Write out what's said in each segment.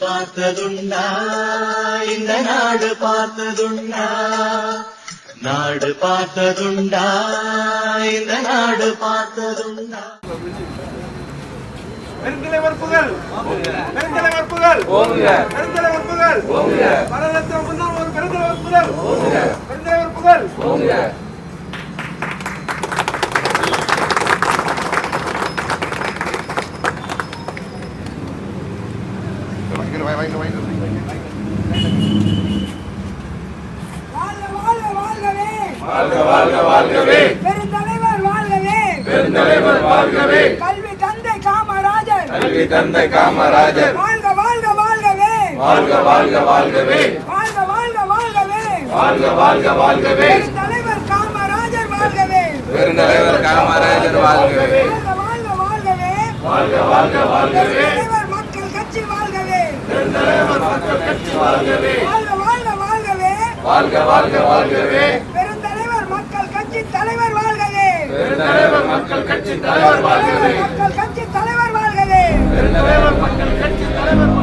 பார்த்ததுண்டா இந்த நாடு பார்த்ததுண்டா நாடு பார்த்ததுண்டா இந்த நாடு பார்த்ததுண்டா. பெருந்தலைவர் புகழ் பெருந்தலைவர் புகழ் பெருந்தலைவர் புகழ் பாரதத்தின் முன்னாள் ஒரு பெருந்தலைவர் புகழ் பெருந்தலைவர் புகழ் வாழ்க வாழ்க வாழ்கவே. வாழ்க வாழ்க வாழ்கவே. பெருந்தலைவர் வாழ்கவே. பெருந்தலைவர் வாழ்கவே. கல்வி தந்தை காமராஜர். கல்வி தந்தை காமராஜர். வாழ்க வாழ்க வாழ்கவே. வாழ்க வாழ்க வாழ்கவே. வாழ்க வாழ்க வாழ்கவே. வாழ்க வாழ்க வாழ்கவே. பெருந்தலைவர் காமராஜர் வாழ்கவே. பெருந்தலைவர் காமராஜர் வாழ்கவே. வாழ்க வாழ்க வாழ்கவே. வாழ்க வாழ்க வாழ்கவே பெருந்தலைவர் மக்கள் கட்சி வாழ்கவே பெருந்தலைவர் மக்கள் கட்சி வாழ்கவே வாழ்க வாழ்கவே வாழ்க வாழ்க வாழ்கவே பெருந்தலைவர் மக்கள் கட்சி தலைவர் வாழ்கவே. பெருந்தலைவர் மக்கள் கட்சி தலைவர் வாழ்கவே. மக்கள் கட்சி தலைவர் வாழ்கவே பெருந்தலைவர் மக்கள் கட்சி தலைவர்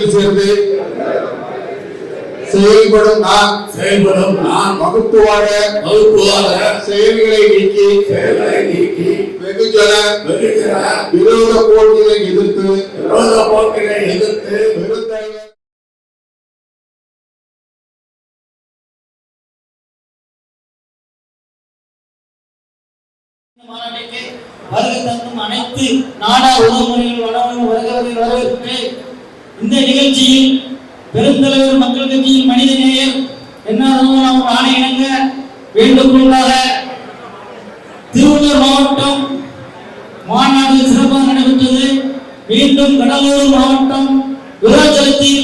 மக்கள் கட்சியில் சேர்ந்து செயல்படும் நான் செயல்படும் நான் வகுப்புவாத வகுப்புவாத செயல்களை நீக்கி செயல்களை நீக்கி வெகுஜன வெகுஜன விரோத போட்டிகளை எதிர்த்து விரோத போக்கினை எதிர்த்து பெருந்தலைவர் வருகை தந்தும் அனைத்து நாடா வனவர்கள் வருகிறவரை வரவேற்கிறேன் இந்த நிகழ்ச்சியில் பெருந்தலைவர் மக்கள் கட்சியின் மனித நேயர் என்னாலும் நாம் ஆணை வேண்டுகோளாக திருவள்ளூர் மாவட்டம் மாநாடு சிறப்பாக நடைபெற்றது. மீண்டும் கடலூர் மாவட்டம் விருதாச்சலத்தில்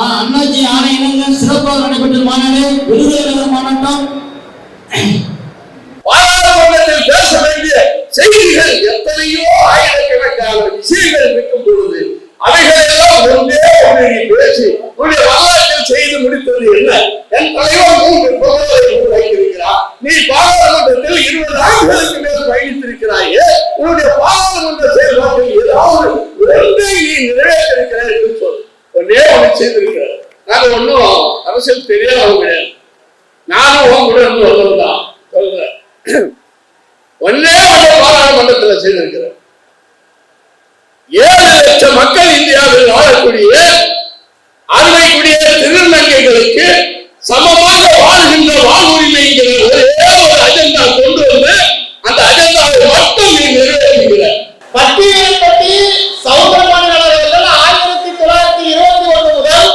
அண்ணாச்சி ஆணையிணங்க சிறப்பாக நடைபெற்ற மாநாடு விருதுநகர் மாவட்டம் பாராளுமன்றத்தில் பேச வேண்டிய செய்திகள் எத்தனையோ ஆயிரக்கணக்கான விஷயங்கள் இருக்கும் பொழுது அவைகளை ஒன்றே ஒன்று பேசி உன்னுடைய வரலாற்றில் செய்து முடித்தது என்ன? என் தலைவர் மூன்று பிரபலங்களை வைத்திருக்கிறார் நீ பாராளுமன்றத்தில் இருபது ஆண்டுகளுக்கு மேல் பயணித்திருக்கிறாயே உன்னுடைய பாராளுமன்ற செயல்பாட்டில் ஏதாவது ஒன்றை நீ நிறைவேற்றிருக்கிறாய் என்று சொல். ஒன்னே ஒன்று செய்திருக்கிறார். நாங்க ஒன்றும் அரசியல் தெரியாதவங்க. கிடையாது நானும் உன் கூட இருந்து வந்தவன் தான். சொல்றேன். ஒன்னே ஒன்று பாராளுமன்றத்தில் செய்திருக்கிறேன் லட்சம் மக்கள் இந்தியாவில் வாழக்கூடிய அருமைக்குரிய திருநங்கைகளுக்கு சமமாக வாழ்கின்ற வாழ்வுரிமைங்கிற ஒரே ஒரு அஜெண்டா கொண்டு வந்து அந்த அஜெண்டாவை மட்டும் நீ நிறைவேற்றுகிறார் பட்டியலின்படி சௌந்தரபாணி அவர்கள் ஆயிரத்தி தொள்ளாயிரத்தி இருபத்தி ஒன்று முதல்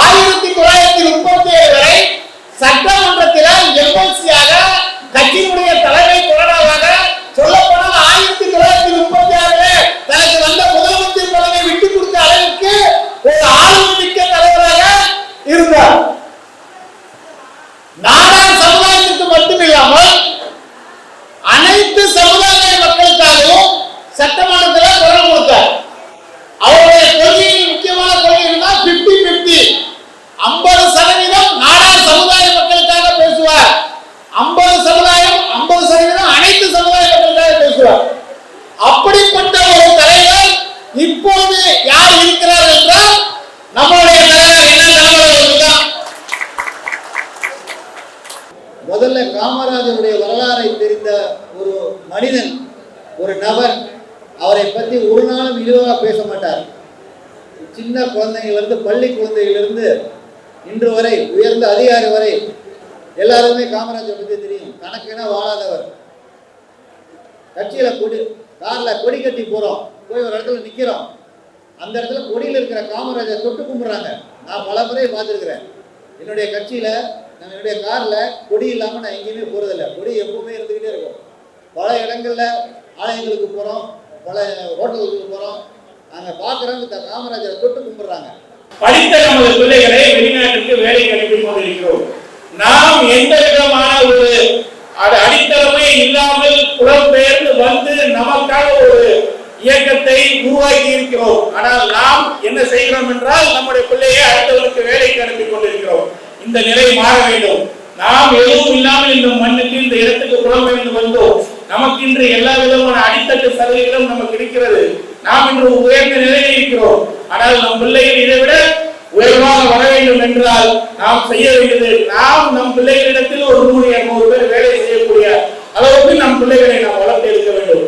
ஆயிரத்தி தொள்ளாயிரத்தி முப்பத்தி ஏழு வரை சட்டமன்றத்தில் எம்எல்சியாக கட்சியினுடைய தலைமை கொறடாவாக சொல்லப்போனால் ஆயிரத்தி தொள்ளாயிரத்தி முப்பத்தி ஆறுல தனக்கு வந்த முதலமைச்சர் பதவியை விட்டு கொடுத்த அளவுக்கு ஒரு ஆளுமை மிக்க தலைவராக இருந்தார் நாடார் சமுதாயத்திற்கு மட்டுமில்லாமல் அனைத்து சமுதாய மக்களுக்காகவும் சட்டமன்றத்தில் குரல் கொடுத்தார் அவருடைய கொள்கையில் முக்கியமான கொள்கை இருந்தா பிப்டி பிப்டி ஐம்பது சதவீதம் நாடார் சமுதாய மக்களுக்காக பேசுவார் ஐம்பது சமுதாயம் ஐம்பது சதவீதம் அனைத்து சமுதாய மக்களுக்காக பேசுவார் அப்படிப்பட்ட ஒரு தலைவர் இப்போது யார் இருக்கிறார் என்றால் நம்மளுடைய தலைவர் என்ன தலைவர் அவர்கள் தான் முதல்ல காமராஜருடைய வரலாறை தெரிந்த ஒரு மனிதன் ஒரு நபர் அவரை பற்றி ஒரு நாளும் இழிவாக பேச மாட்டார் சின்ன குழந்தைகளிலிருந்து பள்ளி குழந்தைகளிலிருந்து இன்று வரை உயர்ந்த அதிகாரி வரை எல்லாருமே காமராஜர் பற்றி தெரியும். கணக்கென வாழாதவர். கட்சியில கொடி கார்ல கொடி கட்டி போறோம். போய் ஒரு இடத்துல நிக்கிறோம். அந்த இடத்துல கொடியில் இருக்கிற காமராஜர் தொட்டு கும்பிடுறாங்க. நான் பல முறை பார்த்துருக்கிறேன். என்னுடைய கட்சியில நான் என்னுடைய கார்ல கொடி இல்லாம நான் எங்கேயுமே போறதில்ல. கொடி எப்பவுமே இருந்துகிட்டே இருக்கும். பல இடங்கள்ல ஆலயங்களுக்கு போறோம். பல ஹோட்டலுக்கு போறோம். அங்க பாக்குறவங்க காமராஜரை தொட்டு கும்பிடுறாங்க. படித்த நமது பிள்ளைகளை வெளிநாட்டுக்கு வேலைக்கு அனுப்பி கொண்டிருக்கிறோம். நாம் எந்த விதமான ஒரு அது அடித்தளமே இல்லாமல் புலம்பெயர்ந்து வந்து நமக்காக ஒரு இயக்கத்தை உருவாக்கி இருக்கிறோம். ஆனால் நாம் என்ன செய்கிறோம் என்றால் நம்முடைய பிள்ளையை அடுத்தவருக்கு வேலைக்கு அனுப்பி கொண்டிருக்கிறோம். இந்த நிலை மாற வேண்டும். நாம் எதுவும் இல்லாமல் இந்த மண்ணுக்கு இந்த இடத்துக்கு புலம்பெயர்ந்து வந்தோம். நமக்கு இன்று எல்லா விதமான அடித்தட்டு சலுகைகளும் நமக்கு இருக்கிறது. நாம் இன்று உயர்ந்த நிலையில் இருக்கிறோம். ஆனால் நம் பிள்ளைகள் இதை விட உயர்வாக வர வேண்டும் என்றால் நாம் செய்ய வேண்டியது நாம் நம் பிள்ளைகளிடத்தில் ஒரு நூறு இருநூறு பேர் வேலை செய்யக்கூடிய அளவுக்கு நம் பிள்ளைகளை நாம் வளர்த்து எடுக்க வேண்டும்.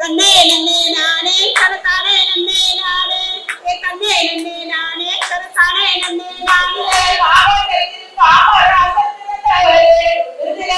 நானே நானே ஏ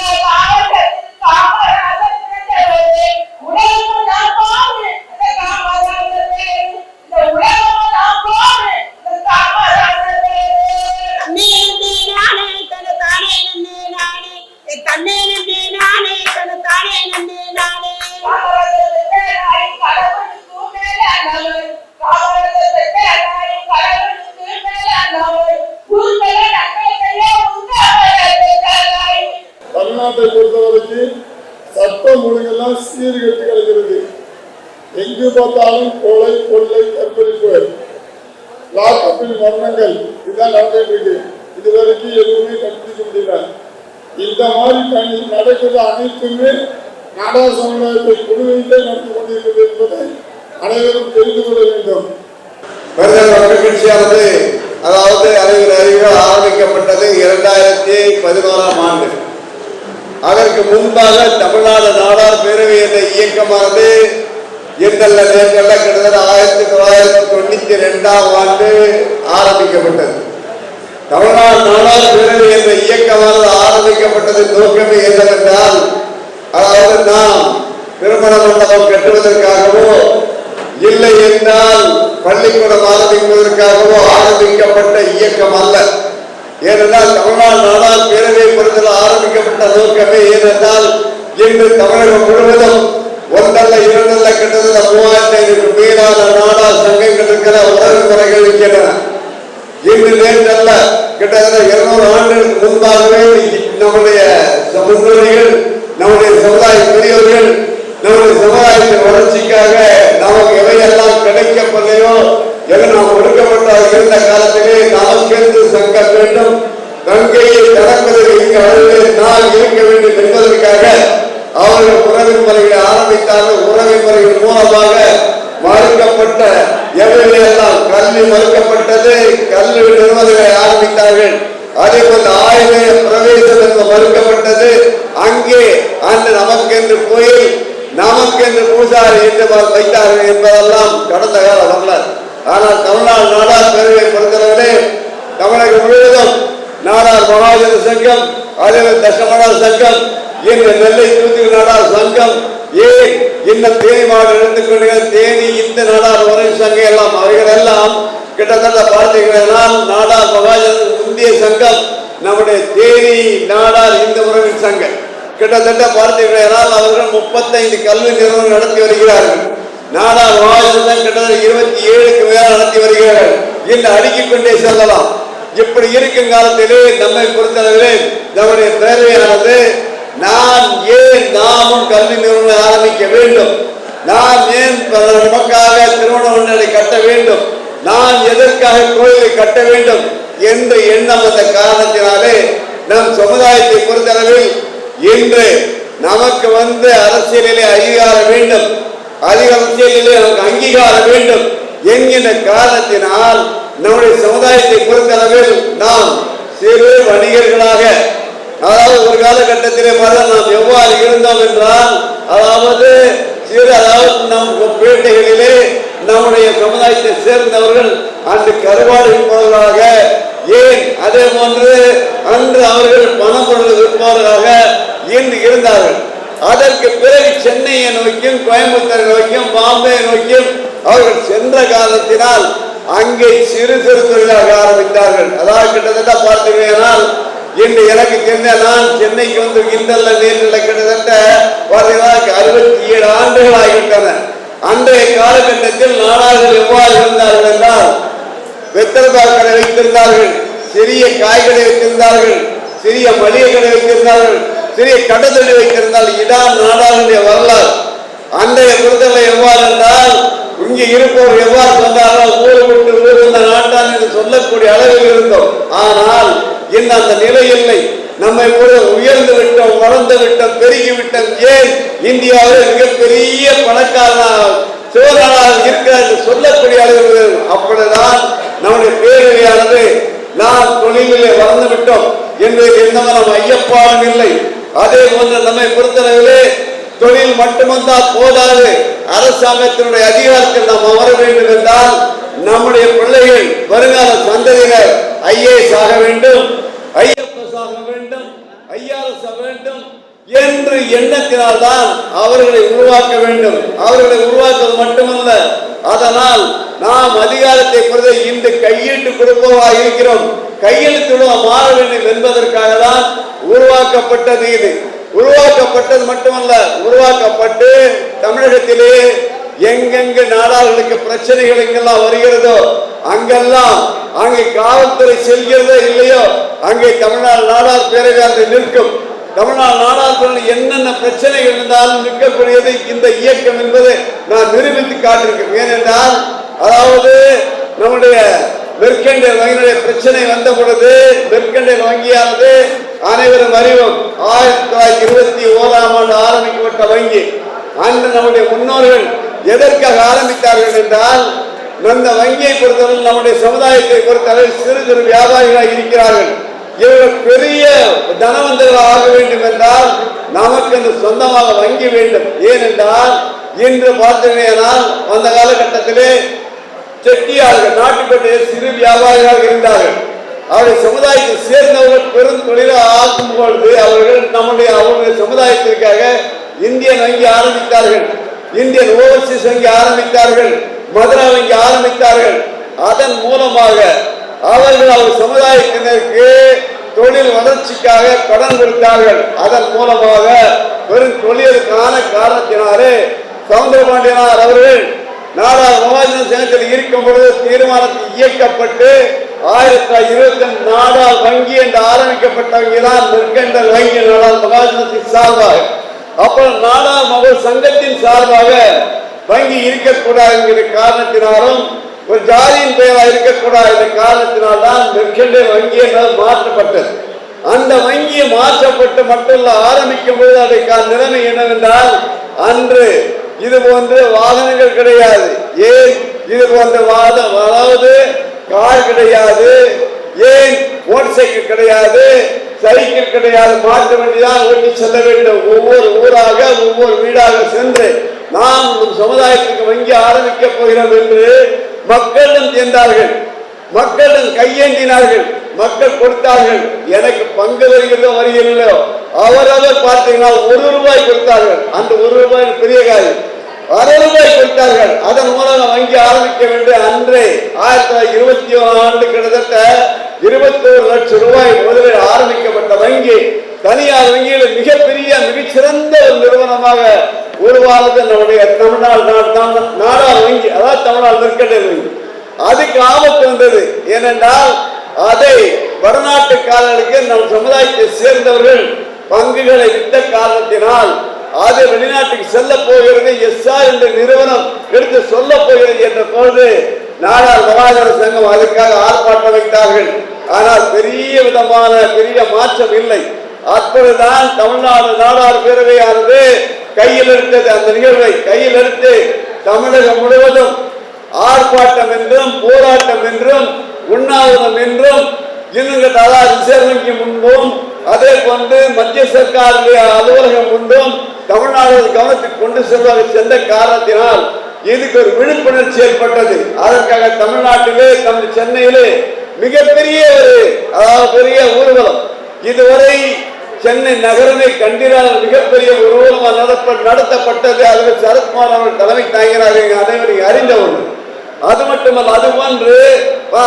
வந்தாலும் கொலை கொள்ளை கற்பழிப்பு. லாக்கப்பின் மரணங்கள். இதுதான் நடந்துட்டு இருக்கு இது வரைக்கும் எதுவுமே கண்டுபிடிக்க முடியல. இந்த மாதிரி நடக்கிற அனைத்துமே நாடா சமுதாயத்தை குழுவையிலே நடத்தி கொண்டிருக்கிறது என்பதை அனைவரும் தெரிந்து கொள்ள வேண்டும். பெருந்தல் அதாவது அறிவின் அறிவு ஆரம்பிக்கப்பட்டது இரண்டாயிரத்தி பதினோராம் ஆண்டு. அதற்கு முன்பாக தமிழ்நாடு நாடார் பேரவை என்ற இயக்கமானது எந்தல்ல நேற்றல்ல கிட்டத்தட்ட ஆயிரத்தி தொள்ளாயிரத்தி தொண்ணூத்தி ரெண்டாம் ஆண்டு ஆரம்பிக்கப்பட்டது. தமிழ்நாடு நாடார் பேரவை என்ற இயக்கமானது ஆரம்பிக்கப்பட்டது நோக்கமே என்னவென்றால் அதாவது நாம் திருமண மண்டபம் கட்டுவதற்காகவோ இல்லை என்றால் பள்ளிக்கூடம் ஆரம்பிப்பதற்காகவோ ஆரம்பிக்கப்பட்ட இயக்கம் அல்ல. ஏனென்றால் தமிழ்நாடு நாடார் பேரவை பொறுத்தல் ஆரம்பிக்கப்பட்ட நோக்கமே ஏனென்றால் இன்று தமிழகம் முழுவதும் இருக்கிற உறவு முறைகள் இன்று நேற்றல்ல கிட்டத்தட்ட இருநூறு ஆண்டுகளுக்கு முன்பாகவே நம்முடைய முன்னோடிகள் நம்முடைய சமுதாய பெரியவர்கள் நம்முடைய சமுதாயத்தின் வளர்ச்சிக்காக நமக்கு எவையெல்லாம் கிடைக்கப்படலையோ எது நாம் ஒடுக்கப்பட்ட இருந்த காலத்திலே நாம் சேர்ந்து சங்க வேண்டும். கங்கையை கடப்பதில் இங்கு அளவிலே நான் இருக்க வேண்டும் என்பதற்காக அவர்கள் உறவின் முறைகளை ஆரம்பித்தார்கள். உறவின் முறைகள் மூலமாக மறுக்கப்பட்ட எவையெல்லாம் கல்வி மறுக்கப்பட்டது. கல்வி நிறுவனங்களை ஆரம்பித்தார்கள். அதே போல ஆயுதய பிரவேசம் மறுக்கப்பட்டது. அங்கே அந்த நமக்கென்று கோயில் நமக்கென்று பூசாரி என்று வைத்தார்கள் என்பதெல்லாம் கடந்த கால வரலாறு. ஆனால் தமிழ்நாடு நாடார் பேரவை பொறுத்தளவிலே தமிழகம் முழுவதும் நாடார் மகாஜன சங்கம் அதே போல தசமனார் சங்கம் இன்று நெல்லை தூத்துக்கு நாடார் சங்கம் ஏன் இன்னும் தேனி மாவட்டம் எடுத்துக்கொண்டு தேனி இந்த நாடார் உரை சங்கம் எல்லாம் அவர்கள் எல்லாம் கிட்டத்தட்ட பார்த்தீங்கன்னா நாடார் மகாஜன இந்திய சங்கம் நம்முடைய தேனி நாடார் இந்த உறவின் சங்கம். கிட்டத்தட்ட பார்த்தீங்கன்னா அவர்கள் முப்பத்தைந்து கல்வி நிறுவனம் நடத்தி வருகிறார்கள். நாடார் மகாஜனம் கிட்டத்தட்ட இருபத்தி ஏழுக்கு மேல நடத்தி வருகிறார்கள். இன்று அடுக்கிக் கொண்டே செல்லலாம். இப்படி இருக்கும் காலத்திலே நம்மை பொறுத்தளவிலே நம்முடைய பேரவையானது நான் ஏன் நாமும் கல்வி நிறுவனம் ஆரம்பிக்க வேண்டும்? நாம் ஏன் நமக்காக திருமண மண்டலை கட்ட வேண்டும்? நான் எதற்காக கோயிலை கட்ட வேண்டும்? என்ற எண்ணம் அந்த காரணத்தினாலே நம் சமுதாயத்தை பொறுத்தளவில் இன்று நமக்கு வந்து அரசியலிலே அதிகாரம் வேண்டும். அதிக அரசியலிலே நமக்கு அங்கீகாரம் வேண்டும். என்கின்ற காரணத்தினால் நம்முடைய சமுதாயத்தை பொறுத்தளவில் நாம் சிறு வணிகர்களாக அதாவது ஒரு காலகட்டத்திலே பார்த்தா நாம் எவ்வாறு இருந்தோம் என்றால் அதாவது சிறு அதாவது நம் பேட்டைகளிலே நம்முடைய சமுதாயத்தை சேர்ந்தவர்கள் அன்று கருவாடு விற்பவர்களாக ஏன்? அதே போன்று அன்று அவர்கள் பணம் பொருள் விற்பவர்களாக இன்று இருந்தார்கள். அதற்கு பிறகு சென்னையை நோக்கியும் கோயம்புத்தூரை நோக்கியும் பாம்பே நோக்கியும் அவர்கள் சென்ற காலத்தினால் அங்கே சிறு சிறு தொழிலாக ஆரம்பித்தார்கள். அதாவது கிட்டத்தட்ட பார்த்தீங்கன்னா இன்று எனக்கு தெரிந்த நான் சென்னைக்கு வந்து இந்தல்ல நேரில் கிட்டத்தட்ட பார்த்தீங்கன்னா அறுபத்தி ஏழு ஆண்டுகள் ஆகிவிட்டன. அன்றைய காலகட்டத்தில் நாடார்கள் எவ்வாறு இருந்தார்கள் என்றால் வெத்தலைபால் கடை வைத்திருந்தார்கள் சிறிய காய்கறி வைத்திருந்தார்கள் சிறிய மளிகை கடை வைத்திருந்தார்கள் சிறிய கடத்தொழில் வைத்திருந்தால் இதான் நாடாளுடைய வரலாறு. அன்றைய பொறுத்தவரை எவ்வாறு என்றால் இங்கே இருப்பவர் எவ்வாறு சொன்னார்கள் ஊரை விட்டு ஊர் இந்த நாட்டான் என்று சொல்லக்கூடிய அளவில் இருந்தோம். ஆனால் இன்னும் அந்த நிலை இல்லை. நம்மை கூட உயர்ந்து விட்டோம் வளர்ந்து விட்டோம் பெருகி விட்டோம் ஏன் இந்தியாவில் மிகப்பெரிய பணக்காரனாக சிவனாக இருக்கிறார் என்று சொல்லக்கூடிய அளவில் அப்படிதான் நம்முடைய பேரவையானது நாம் தொழிலிலே வளர்ந்து விட்டோம். என்று எந்த மனம் ஐயப்பாடும் இல்லை. அதே போன்று நம்மை பொறுத்தளவிலே தொழில் மட்டுமந்தால் போதாது. அரசாங்கத்தினுடைய அதிகாரத்தில் நாம் அமர வேண்டும் என்றால் நம்முடைய பிள்ளைகள் வருங்கால சந்ததியினர் ஐஏஎஸ் ஆக வேண்டும் ஐஎஃப்எஸ் ஆக வேண்டும் ஐஆர்எஸ் ஆக வேண்டும் என்று எண்ணத்தினால் தான் அவர்களை உருவாக்க வேண்டும். அவர்களை உருவாக்குவது மட்டுமல்ல. அதனால் நாம் அதிகாரத்தை பொறுத்த இன்று கையீட்டு கொடுப்பவராக இருக்கிறோம். கையெழுத்துடன் மாற வேண்டும் என்பதற்காக தான் உருவாக்கப்பட்டது இது. உருவாக்கப்பட்டது மட்டுமல்ல உருவாக்கப்பட்டு தமிழகத்திலே எங்கெங்கு நாடார்களுக்கு பிரச்சனைகள் எங்கெல்லாம் வருகிறதோ அங்கெல்லாம் அங்கே காவல்துறை செல்கிறதோ இல்லையோ அங்கே தமிழ்நாடு நாடார் பேரவை நிற்கும். தமிழ்நாடு நாடாளுமன்ற என்னென்ன பிரச்சனைகள் இருந்தாலும் நிற்கக்கூடியது இந்த இயக்கம் என்பது நான் நிரூபித்து காட்டிருக்கேன் ஏனென்றால் அதாவது நம்முடைய மெர்கண்டல் வங்கியினுடைய பிரச்சனை வந்த பொழுது மெர்கண்டல் வங்கியானது அனைவரும் அறிவோம் ஆயிரத்தி தொள்ளாயிரத்தி இருபத்தி ஓராம் ஆண்டு ஆரம்பிக்கப்பட்ட வங்கி. அன்று நம்முடைய முன்னோர்கள் எதற்காக ஆரம்பித்தார்கள் என்றால் அந்த வங்கியை பொறுத்தவரை நம்முடைய சமுதாயத்தை பொறுத்தவரை சிறு சிறு வியாபாரிகளாக இருக்கிறார்கள். இவர்கள் பெரிய தனவந்தர்களாக ஆக வேண்டும் என்றால் நமக்கு அந்த சொந்தமாக வங்கி வேண்டும். ஏனென்றால் இன்று பார்த்தீங்கன்னா அந்த காலகட்டத்திலே செட்டியார்கள் நாட்டுப்பட்ட சிறு வியாபாரிகளாக இருந்தார்கள். அவருடைய சமுதாயத்தை சேர்ந்தவர்கள் பெரும் தொழிலை ஆக்கும் பொழுது அவர்கள் நம்முடைய அவருடைய சமுதாயத்திற்காக இந்தியன் வங்கி ஆரம்பித்தார்கள். இந்தியன் ஓவர்சீஸ் வங்கி ஆரம்பித்தார்கள். மதுரா வங்கி ஆரம்பித்தார்கள். அதன் மூலமாக அவர்கள் அவர் சமுதாயத்தினருக்கு தொழில் வளர்ச்சிக்காக கடன் கொடுத்தார்கள். அதன் மூலமாக பெரும் தொழிலுக்கான காரணத்தினாலே சவுந்தரபாண்டியனார் அவர்கள் நாடார் மகாஜன இருக்கும் பொழுது தீர்மானத்தில் இயக்கப்பட்டு ஆயிரத்தி தொள்ளாயிரத்தி இருபத்தி ரெண்டு வங்கி என்று ஆரம்பிக்கப்பட்ட வங்கிதான் மெர்கண்டல் வங்கி நாடால் மகாஜனத்தின் சார்பாக. அப்புறம் நாடார் மகள் சங்கத்தின் சார்பாக வங்கி இருக்கக்கூடாது என்கிற காரணத்தினாலும் ஒரு ஜாதியின் பெயராக இருக்கக்கூடாது என்ற காரணத்தினால் தான் மெர்கண்டல் வங்கி என்றால் மாற்றப்பட்டது. அந்த வங்கி மாற்றப்பட்டு மட்டும் ஆரம்பிக்கும் பொழுது அதற்கான நிலைமை என்னவென்றால் அன்று இது போன்ற வாகனங்கள் கிடையாது. ஏன் இது போன்ற வாதம் அதாவது கார் கிடையாது. ஏன் மோட்டர் சைக்கிள் கிடையாது. சைக்கிள் கிடையாது. மாட்டு வண்டிதான் ஓட்டி செல்ல வேண்டும். ஒவ்வொரு ஊராக ஒவ்வொரு வீடாக சென்று நாம் சமுதாயத்துக்கு வங்கி ஆரம்பிக்க போகிறோம் என்று மக்களும் சேர்ந்தார்கள் மக்களும் கையேந்தினார்கள். மக்கள் கொடுத்தார்கள். எனக்கு பங்கு வருகிறதோ வருகிறதோ அவரவர் பார்த்தீங்கன்னா ஒரு ரூபாய் கொடுத்தார்கள். அந்த ஒரு ரூபாய் பெரிய காரியம். அரை ரூபாய் கொடுத்தார்கள் அதன் மூலம் வங்கி ஆரம்பிக்க வேண்டும் அன்றே ஆயிரத்தி தொள்ளாயிரத்தி இருபத்தி ஓரு ஆண்டு கிட்டத்தட்ட இருபத்தோரு லட்சம் ரூபாய் முதலில் ஆரம்பிக்கப்பட்ட வங்கி தனியார் வங்கியில் மிகப்பெரிய மிகச்சிறந்த ஒரு நிறுவனமாக உருவானது நம்முடைய தமிழ்நாடு நா- நாடார் வங்கி. அதாவது தமிழ்நாடு மெர்கண்டைல் வங்கி அதுக்கு ஆபத்து வந்தது ஏனென்றால் அதை வடநாட்டுக்காரர்களுக்கு நம் சமுதாயத்தை சேர்ந்தவர்கள் பங்குகளை விட்ட காரணத்தினால் அது வெளிநாட்டுக்கு செல்ல போகிறது எஸ்ஆ என்ற நிறுவனம் எடுத்து சொல்ல போகிறது என்ற பொழுது நாடார் மகாஜன சங்கம் அதற்காக ஆர்ப்பாட்டம் வைத்தார்கள். ஆனால் பெரிய விதமான பெரிய மாற்றம் இல்லை. அப்பொழுதுதான் தமிழ்நாடு நாடார் பேரவையானது கையில் எடுத்தது. அந்த நிகழ்வை கையில் எடுத்து தமிழகம் முழுவதும் ஆர்ப்பாட்டம் என்றும் போராட்டம் என்றும் உண்ணாவிரதம் என்றும் இன்னும் அதாவது ரிசர்வ் வங்கி முன்பும் அதே போன்று மத்திய சர்க்காருடைய அலுவலகம் கொண்டும் தமிழ்நாடு கவனத்துக்கு கொண்டு செல்வாக சென்ற காரணத்தினால் இதுக்கு ஒரு விழிப்புணர்ச்சி ஏற்பட்டது. அதற்காக தமிழ்நாட்டிலே தமிழ் சென்னையிலே மிகப்பெரிய ஒரு அதாவது பெரிய ஊர்வலம். இதுவரை சென்னை நகரமே கண்டிராத மிகப்பெரிய ஒரு ஊர்வலம் நடப்ப நடத்தப்பட்டது. அதில் சரத்குமார் அவர்கள் தலைமை தாங்கினார்கள் அனைவரும் அறிந்த ஒன்று. அது மட்டுமல்ல அது போன்று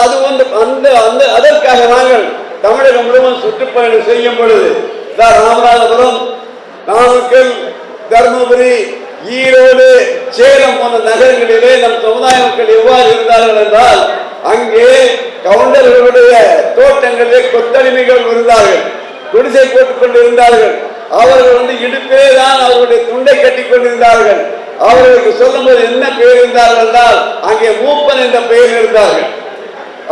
அது ஒன்று அந்த அந்த அதற்காக நாங்கள் தமிழகம் முழுவதும் சுற்றுப்பயணம் செய்யும் பொழுது ராமநாதபுரம் நாமக்கல் தருமபுரி ஈரோடு சேலம் போன்ற நகரங்களிலே நம் சமுதாய மக்கள் எவ்வாறு இருந்தார்கள் என்றால் அங்கே கவுண்டர்களுடைய தோட்டங்களிலே கொத்தடிமைகள் இருந்தார்கள் குடிசை போட்டுக் கொண்டு இருந்தார்கள் அவர்கள் வந்து இடுப்பிலே தான் அவர்களுடைய துண்டை கட்டி கொண்டிருந்தார்கள். அவர்களுக்கு சொல்லும்போது என்ன பெயர் இருந்தார்கள் என்றால் அங்கே மூப்பன் என்ற பெயர் இருந்தார்கள்.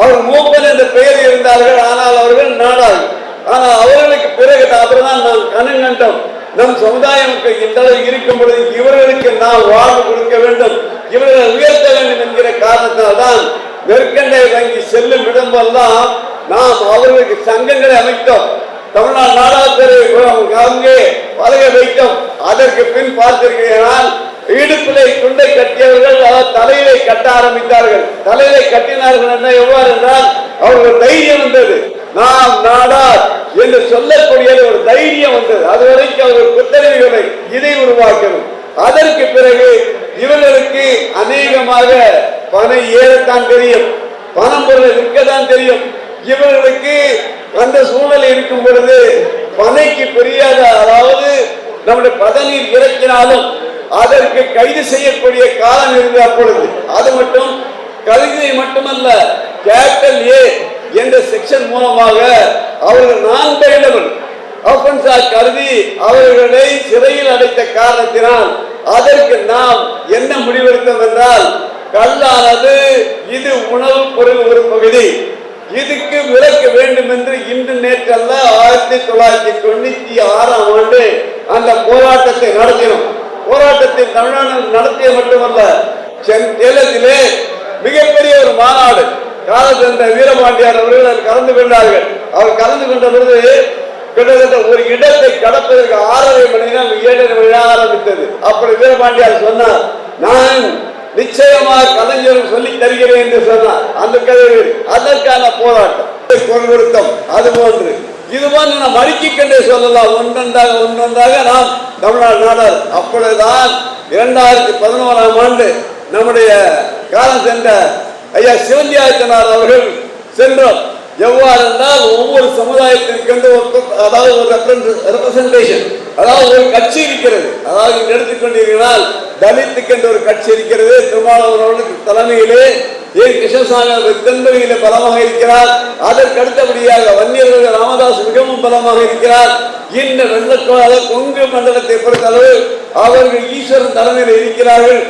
அவர் மூப்பன் என்ற பெயர் இருந்தார்கள் ஆனால் அவர்கள் நாடார்கள் ஆனால் அவர்களுக்கு பிறகு அப்புறம் தான் நாம் கண்ணுங்கண்டோம் நம் சமுதாயமுக்கு இந்த அளவு இருக்கும் பொழுது இவர்களுக்கு நாம் வாழ்வு கொடுக்க வேண்டும். இவர்களை உயர்த்த வேண்டும் என்கிற காரணத்தால் தான் நெற்கண்டை வங்கி செல்லும் இடமெல்லாம் நாம் அவர்களுக்கு சங்கங்களை அமைத்தோம். தமிழ்நாடு நாடாளுமன்ற அங்கே பலகை வைத்தோம். அதற்கு பின் பார்த்திருக்கிறேன் இடுப்பிலை துண்டை கட்டியவர்கள் அதாவது தலையிலை கட்ட ஆரம்பித்தார்கள். தலையிலை கட்டினார்கள் என்ன எவ்வாறு என்றால் அவர்கள் தைரியம் வந்தது. நாம் நாடார் என்று சொல்லக்கூடிய ஒரு தைரியம் வந்தது. அதுவரைக்கும் அவர்கள் புத்தறிவுகளை இதை உருவாக்கணும் அதற்கு பிறகு இவர்களுக்கு அநேகமாக பணம் ஏறத்தான் தெரியும். பணம் பொருளை விற்கத்தான் தெரியும். இவர்களுக்கு அந்த சூழ்நிலை இருக்கும் பொழுது பனைக்கு பெரியாத அதாவது நம்முடைய பதநீர் இறக்கினாலும் அதற்கு கைது செய்யக்கூடிய காலம் இருந்தது அப்பொழுது அது மட்டும் கல்வியை மட்டுமல்ல கேபிட்டல் ஏ என்ற செக்ஷன் மூலமாக அவர்கள் நான் பெயர்ந்தவர்கள் அஃபென்ஸா கருதி அவர்களை சிறையில் அடைத்த காரணத்தினால் அதற்கு நாம் என்ன முடிவெடுத்தோம் என்றால் கல்லானது இது உணவுப் பொருள் ஒரு பகுதி. இதுக்கு விலக்க வேண்டும் என்று இன்று நேற்றல்ல ஆயிரத்தி தொள்ளாயிரத்தி தொண்ணூத்தி ஆறாம் ஆண்டு அந்த போராட்டத்தை நடத்தினோம். போராட்டத்தை தமிழ்நாடு நடத்திய மட்டுமல்ல சேலத்திலே மிகப்பெரிய ஒரு மாநாடு காலச்சந்திர வீரபாண்டியார் அவர்கள் அதில் கலந்து கொண்டார்கள். அவர் கலந்து கொண்ட பொழுது கிட்டத்தட்ட ஒரு இடத்தை கடப்பதற்கு ஆறரை மணி நேரம் ஏழரை மணி ஆரம்பித்தது. அப்படி வீரபாண்டியார் சொன்னார் நான் நிச்சயமாக கலைஞர் சொல்லி தருகிறேன் என்று சொன்னார். அந்த கதை அதற்கான போராட்டம். குரல் அது போன்று. இது போன்று நாம் அடுக்கிக் கொண்டே சொல்லலாம். ஒன்றொன்றாக ஒன்றொன்றாக நாம் தமிழ்நாடு நாடார். அப்பொழுதுதான் இரண்டாயிரத்தி பதினோராம் ஆண்டு நம்முடைய காலம் சென்ற ஐயா சிவந்தியாயத்தனார் அவர்கள் சென்றோம். எவ்வாறு என்றால் ஒவ்வொரு சமுதாயத்திற்கு ஒரு அதாவது ஒரு ரெப்ரசன்டேஷன் அதாவது ஒரு கட்சி இருக்கிறது. அதாவது எடுத்துக்கொண்டீர்களால் தலித்துக்கு என்ற ஒரு கட்சி இருக்கிறது. திருமாவளவர்களுக்கு தலைமையிலே ஏன் கிருஷ்ணசாமி தென்பகுதியிலே பலமாக இருக்கிறார். அதற்கு அடுத்தபடியாக வன்னியர்கள் ராமதாஸ் மிகவும் பலமாக இருக்கிறார். இந்த வெள்ளக்கோள கொங்கு மண்டலத்தை பொறுத்தளவு அவர்கள் ஈஸ்வரன் தலைமையில் இருக்கிறார்கள்.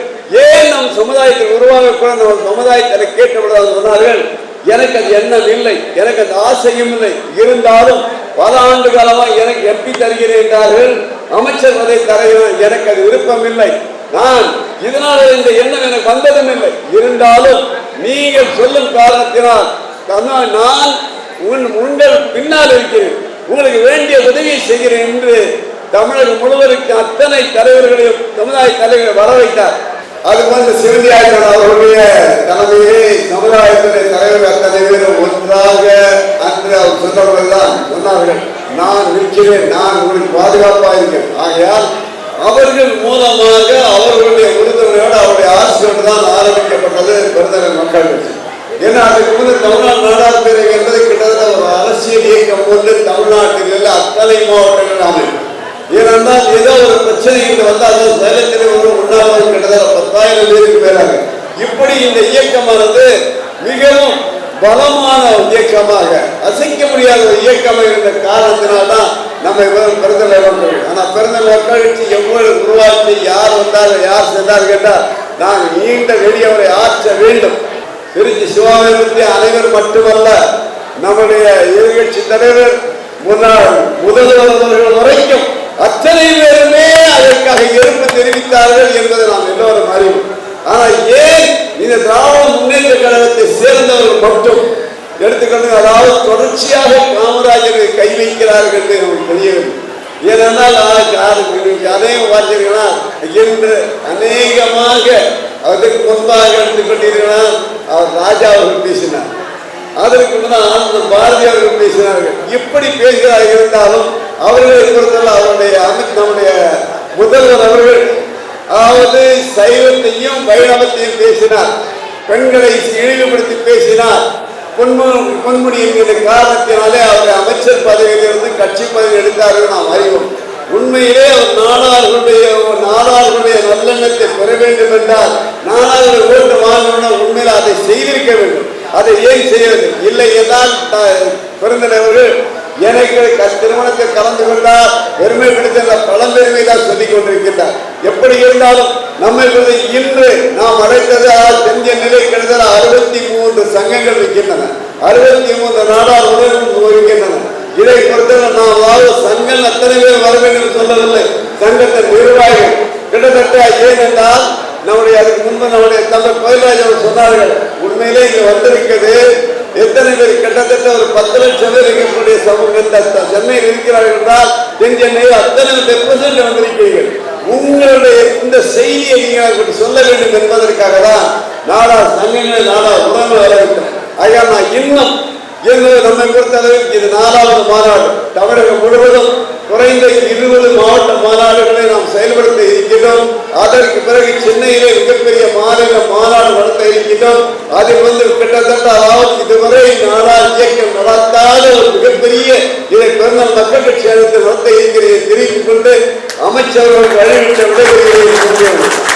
ஏன் நம் சமுதாயத்தில் உருவாக கூட நம்ம சமுதாயத்தில் கேட்டுவிடாது சொன்னார்கள். எனக்கு அது எண்ணம் இல்லை. எனக்கு அந்த ஆசையும் இல்லை. இருந்தாலும் பல ஆண்டு காலமாக எனக்கு எப்படி தருகிறேன் என்றார்கள். அமைச்சர் அதை தருகிறேன் எனக்கு அது விருப்பம் இல்லை. நான் இதனால இந்த எண்ணம் எனக்கு வந்ததும் இல்லை. இருந்தாலும் நீங்கள் சொல்லும் காரணத்தினால் நான் உன் உங்கள் பின்னால் இருக்கிறேன். உங்களுக்கு வேண்டிய உதவியை செய்கிறேன் என்று தமிழகம் முழுவதற்கு அத்தனை தலைவர்களையும் சமுதாய தலைவர்களை வர வைத்தார் அதுக்கு வந்து சிவந்தியாயன் அவர்களுடைய தலைமையை சமுதாயத்தினுடைய தலைவர் அத்தனை பேரும் ஒன்றாக அன்று அவர் சொன்னவர்கள் தான் சொன்னார்கள். நான் இருக்கிறேன் நான் உங்களுக்கு பாதுகாப்பாக இருக்கேன் ஆகையால் அவர்கள் மூலமாக அவர்களுடைய உறுதுணையோடு அவருடைய ஆட்சியோடு தான் ஆரம்பிக்கப்பட்டது பெருந்தகர் மக்கள் கட்சி ஏன்னா அதுக்கு முன்பு தமிழ்நாடு நாடார் பேரவை என்பது கிட்டத்தட்ட ஒரு அரசியல் இயக்கம் போன்று தமிழ்நாட்டில் உள்ள அத்தனை மாவட்டங்கள் அமைப்பு ஏனென்றால் ஏதோ ஒரு பிரச்சனை இன்று வந்தால் சேலத்திலே ஒரு உண்டாவது கிட்டத்தட்ட பத்தாயிரம் பேருக்கு மேலாக. இப்படி இந்த இயக்கமானது மிகவும் பலமான இயக்கமாக அசைக்க முடியாத ஒரு இயக்கமாக இருந்த காரணத்தினால்தான் நம்ம இவரும் பிறந்த வந்தோம் ஆனால் பிறந்த மக்களுக்கு எவ்வளவு உருவாக்கி யார் வந்தார்கள் யார் சென்றார் கேட்டால் நான் நீண்ட வெளியவரை ஆற்ற வேண்டும். திருச்சி சிவாவை பற்றி அனைவர் மட்டுமல்ல நம்முடைய எதிர்கட்சி தலைவர் முன்னாள் முதல்வர் அவர்கள் வரைக்கும் அத்தனை பேருமே அதற்காக எதிர்ப்பு தெரிவித்தார்கள் என்பதை நாம் எல்லோரும் அறிவோம். ஆனால் ஏன் இந்த திராவிட முன்னேற்ற கழகத்தை சேர்ந்தவர்கள் மட்டும்? எடுத்துக்கொண்டு அதாவது தொடர்ச்சியாக காமராஜரை கை வைக்கிறார்கள் என்று நமக்கு தெரியவில்லை. ஏனென்றால் அநேகம் பார்த்தீங்கன்னா இன்று அநேகமாக அதற்கு முன்பாக எடுத்துக்கொண்டீர்களா அவர் ராஜா அவர்கள் பேசினார். அதற்கு முன்னால் பாரதி அவர்கள் பேசினார்கள். இப்படி பேசுகிறார் இருந்தாலும் அவர்களை பொறுத்தவரை அவருடைய அமைச்சு நம்முடைய முதல்வர் அவர்கள் அதாவது சைவத்தையும் வைணவத்தையும் பேசினார். பெண்களை இழிவுபடுத்தி பேசினார். பொன்மு பொன்முடி என்கிற காரணத்தினாலே அவரை அமைச்சர் பதவியிலிருந்து கட்சி பதவி எடுத்தார்கள் நாம் அறிவோம். உண்மையிலே அவர் நாடார்களுடைய நாடார்களுடைய நல்லெண்ணத்தை பெற வேண்டும் என்றால் நாடார்கள் ஓட்டு வாங்கணும்னா உண்மையில் அதை செய்திருக்க வேண்டும். அதை ஏன் செய்யவில்லை? இல்லை என்றால் பிறந்தவர்கள் எனக்கு திருமணத்தில் கலந்து கொண்டால் பெருமை பிடித்த பழம்பெருமை தான் சொல்லிக் கொண்டிருக்கின்றார். எப்படி இருந்தாலும் நம்மை இன்று நாம் அடைத்தது செஞ்ச நிலை கிட்டத்தட்ட அறுபத்தி மூன்று சங்கங்கள் இருக்கின்றன. அறுபத்தி மூன்று நாடார் உடனும் இருக்கின்றன. இதை பொறுத்தவரை நாம் அதாவது சங்கம் அத்தனை பேர் வர வேண்டும் சொல்லவில்லை. சங்கத்தின் நிர்வாகிகள் கிட்டத்தட்ட ஏனென்றால் நம்முடைய அதுக்கு முன்பு நம்முடைய தந்தை கோயில்ராஜ் அவர் சொன்னார்கள் உண்மையிலே இங்க வந்திருக்கிறது. எத்தனை பேர் கிட்டத்தட்ட ஒரு பத்து லட்சம் பேர் இருக்கக்கூடிய சமூகம் சென்னையில் இருக்கிறார்கள் என்றால் தென் சென்னையில் அத்தனை ரெப்ரசன்ட் வந்திருக்கிறீர்கள். உங்களுடைய இந்த செய்தியை நீங்கள் அவர்களுக்கு சொல்ல வேண்டும் என்பதற்காக தான் நாடா சங்கங்கள் நாடா உறவு வர ஐயா நான் இன்னும் என்னுடைய நம்மை பொறுத்தளவில் இது நாலாவது மாநாடு. தமிழகம் முழுவதும் குறைந்த இருபது மாவட்ட மாநாடுகளை நாம் செயல்படுத்த இருக்கின்றோம். அதற்கு பிறகு சென்னையிலே மிகப்பெரிய மாநில மாநாடு நடத்த இருக்கின்றோம். அதில் வந்து கிட்டத்தட்ட அதாவது இதுவரை நாடார் இயக்கம் நடத்தாத ஒரு மிகப்பெரிய இதை பிறந்த மக்கள் கட்சி அழைத்து நடத்த இருக்கிறதை தெரிவித்துக் கொண்டு அமைச்சர்கள் வழிவிட்டு விடைபெறுகிறேன்